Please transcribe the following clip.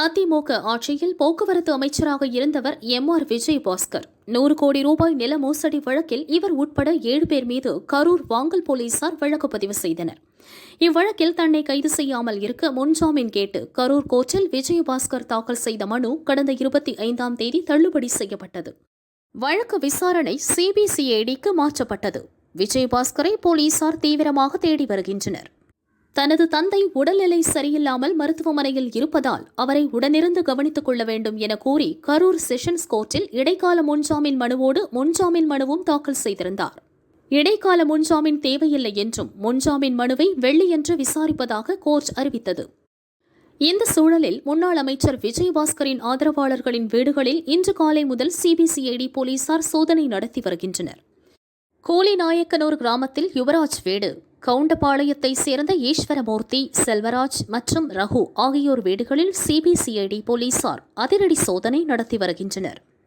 அதிமுக ஆட்சியில் போக்குவரத்து அமைச்சராக இருந்தவர் எம் ஆர் விஜயபாஸ்கர். நூறு கோடி ரூபாய் நில மோசடி வழக்கில் இவர் உட்பட ஏழு பேர் மீது கரூர் வாங்கல் போலீசார் வழக்கு பதிவு செய்தனர். இவ்வழக்கில் தன்னை கைது செய்யாமல் இருக்க முன்ஜாமீன் கேட்டு கரூர் கோர்ட்டில் விஜயபாஸ்கர் தாக்கல் செய்த மனு கடந்த இருபத்தி ஐந்தாம் தேதி தள்ளுபடி செய்யப்பட்டது. வழக்கு விசாரணை சிபிசிஐடிக்கு மாற்றப்பட்டது. விஜயபாஸ்கரை போலீசார் தீவிரமாக தேடி வருகின்றனர். தனது தந்தை உடல்நிலை சரியில்லாமல் மருத்துவமனையில் இருப்பதால் அவரை உடனிருந்து கவனித்துக் கொள்ள வேண்டும் என கூறி கரூர் செஷன்ஸ் கோர்ட்டில் இடைக்கால முன்ஜாமீன் மனுவோடு முன்ஜாமீன் மனுவும் தாக்கல் செய்திருந்தார். இடைக்கால முன்ஜாமீன் தேவையில்லை என்றும் முன்ஜாமீன் மனுவை வெள்ளியன்று விசாரிப்பதாக கோர்ட் அறிவித்தது. இந்த சூழலில் முன்னாள் அமைச்சர் விஜயபாஸ்கரின் ஆதரவாளர்களின் வீடுகளில் இன்று காலை முதல் சிபிசிஐடி போலீசார் சோதனை நடத்தி வருகின்றனர். கோலிநாயக்கனூர் கிராமத்தில் யுவராஜ் வீடு. கவுண்டபாளையத்தைச் சேர்ந்த ஈஸ்வரமூர்த்தி செல்வராஜ் மற்றும் ரகு ஆகியோர் வீடுகளில் சிபிசிஐடி போலீசார் அதிரடி சோதனை நடத்தி வருகின்றனர்.